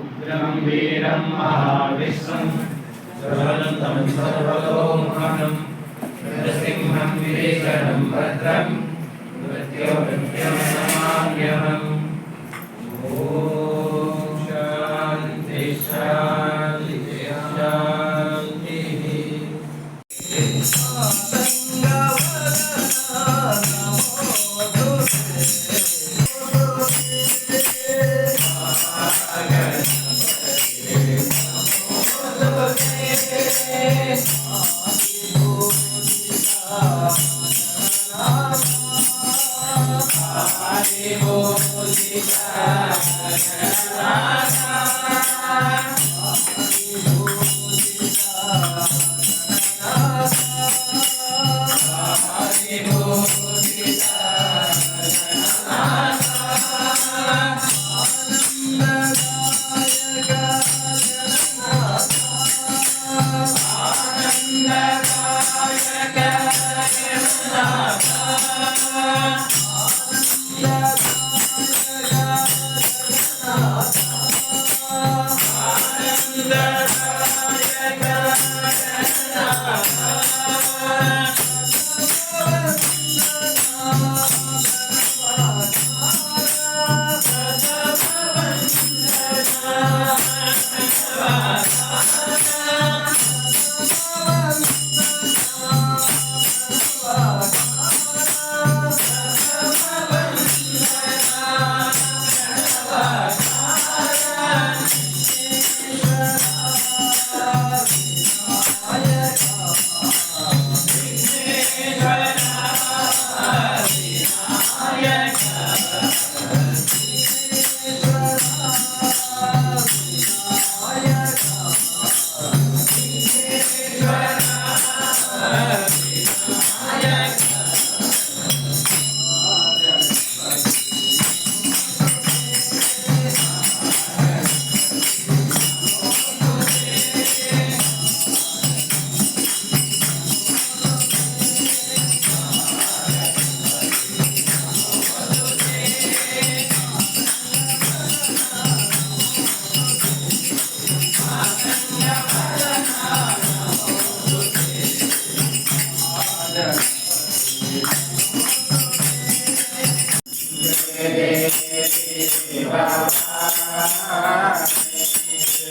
उग्रं वीरं महाविश्वं ज्वलन्तं सर्वतोमुखं नरसिंहं विभीषणं भद्रं मृत्युमृत्युं नमाम्यहम् ॐ शान्ति शान्ति शान्तिः ಿ।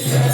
Yeah.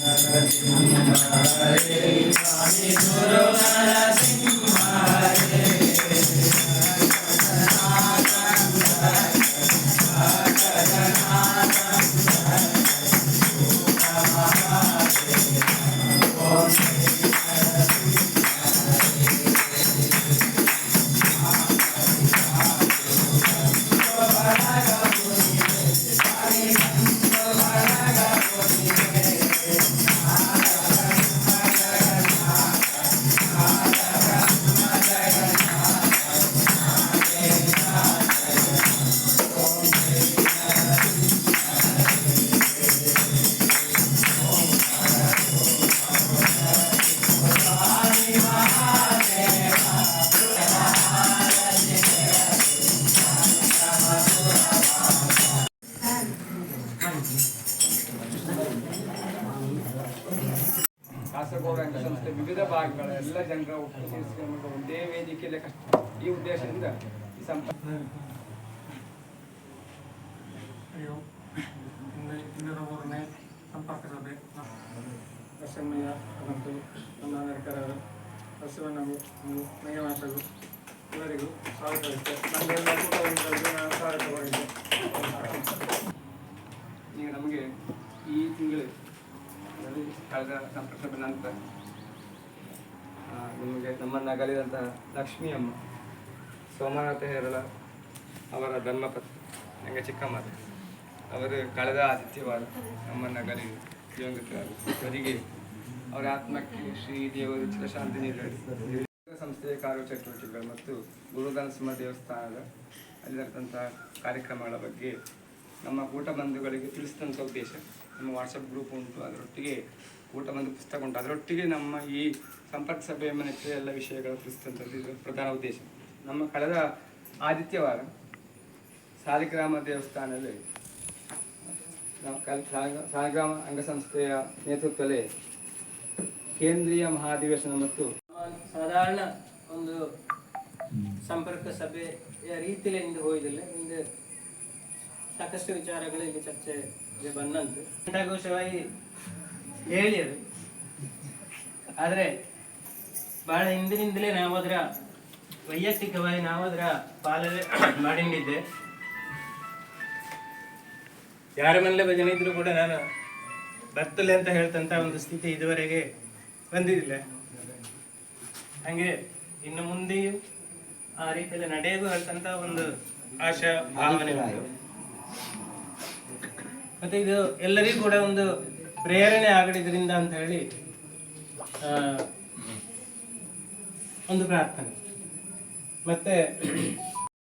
నరసింహాయ స్వామి గురు నరసింహ ಭಾಗಗಳ ಎಲ್ಲ ಜನರ ಒಟ್ಟು ಸೇರಿಸಿಕೊಂಡು ಒಂದೇ ವೇದಿಕೆಯಲ್ಲಿ ಕಷ್ಟ. ಈ ಉದ್ದೇಶದಿಂದ ಈ ಸಂಪರ್ಕ ಅಯ್ಯೋ ಇನ್ನು ಇನ್ನೂರ ಮೂರನೇ ಸಂಪರ್ಕ ಸಭೆ. ಮತ್ತು ನಮ್ಮ ನಾಯಕರಾದ ಬಸವಣ್ಣಗೂ ನಯವಾಸರು ಇವರಿಗೂ ಸ್ವಾಗತವಿತ್ತು ನಮ್ಮೆಲ್ಲ ಕೂಟವನ್ನು ನಾನು ಸ್ವಾಗತ ಮಾಡಿದ್ದೆ ಈಗ ನಮಗೆ ಈ ತಿಂಗಳು ಕಳೆದ ಸಂಪರ್ಕ ಸಭೆ ನಂತರ ನಿಮಗೆ ನಮ್ಮನ್ನು ಅಗಲಿದಂತಹ ಲಕ್ಷ್ಮೀ ಅಮ್ಮ, ಸೋಮನಾಥ ಹೇರಳ ಅವರ ಧರ್ಮಪತ್ನಿ ನನಗೆ ಚಿಕ್ಕಮ್ಮದ ಅವರು ಕಳೆದ ಆದಿತ್ಯವಾರ ನಮ್ಮನ್ನು ಅಗಲಿ ಅವರಿಗೆ ಅವರ ಆತ್ಮಕ್ಕೆ ಶ್ರೀ ದೇವರು ಚಿರಶಾಂತಿ ನೀಡಲಿ. ಸಂಸ್ಥೆಯ ಕಾರ್ಯಚಟುವಟಿಕೆಗಳು ಮತ್ತು ಗುರುಧನಸಿಂಹ ದೇವಸ್ಥಾನದ ಅಲ್ಲಿ ನಡೆದಂತಹ ಕಾರ್ಯಕ್ರಮಗಳ ಬಗ್ಗೆ ನಮ್ಮ ಕೂಟ ಬಂಧುಗಳಿಗೆ ತಿಳಿಸಿದಂಥ ಉದ್ದೇಶ ನಮ್ಮ ವಾಟ್ಸಪ್ ಗ್ರೂಪ್ ಉಂಟು, ಅದರೊಟ್ಟಿಗೆ ಕೂಟ ಬಂಧು ಪುಸ್ತಕ ಉಂಟು. ಅದರೊಟ್ಟಿಗೆ ನಮ್ಮ ಈ ಸಂಪರ್ಕ ಸಭೆಯ ಮನೆಯ ಎಲ್ಲ ವಿಷಯಗಳು ತಿಳಿಸಿದಂಥದ್ದು ಇದರ ಪ್ರಧಾನ ಉದ್ದೇಶ. ನಮ್ಮ ಕಳೆದ ಆದಿತ್ಯವಾರ ಸಾಲಿಗ್ರಾಮ ದೇವಸ್ಥಾನದಲ್ಲಿ ಸಾಲಿಗ್ರಾಮ ಅಂಗಸಂಸ್ಥೆಯ ನೇತೃತ್ವದಲ್ಲಿ ಕೇಂದ್ರೀಯ ಮಹಾಧಿವೇಶನ ಮತ್ತು ಸಾಧಾರಣ ಒಂದು ಸಂಪರ್ಕ ಸಭೆಯ ರೀತಿಯಲ್ಲಿ ಇಂದು ಹೋಯ್ದಿಲ್ಲ. ಇಂದು ಸಾಕಷ್ಟು ವಿಚಾರಗಳು ಇಲ್ಲಿ ಚರ್ಚೆಗೆ ಬಂದಂತು. ಹೇಳಿ ಅದು ಆದರೆ ಬಹಳ ಹಿಂದಿನಿಂದಲೇ ನಾವದ್ರ ವೈಯಕ್ತಿಕವಾಗಿ ನಾವದ್ರ ಪಾಲನೆ ಮಾಡಿದ್ದೆ ಯಾರ ಮನೇಲೆ ಭಜನೆ ಇದ್ರು ಕೂಡ ನಾನು ಬರ್ತಲೆ ಅಂತ ಹೇಳ್ತಂತ ಒಂದು ಸ್ಥಿತಿ ಇದುವರೆಗೆ ಬಂದಿದ್ದಿಲ್ಲ. ಹಂಗೆ ಇನ್ನು ಮುಂದೆಯೂ ಆ ರೀತಿಯಲ್ಲಿ ನಡೆಯೋದು ಹೇಳ್ತಂತ ಒಂದು ಆಶಾ, ಭಾವನೆ. ಮತ್ತೆ ಇದು ಎಲ್ಲರಿಗೂ ಕೂಡ ಒಂದು ಪ್ರೇರಣೆ ಆಗಲಿದ್ರಿಂದ ಅಂತ ಹೇಳಿ ಒಂದು ಪ್ರಾರ್ಥನೆ. ಮತ್ತೆ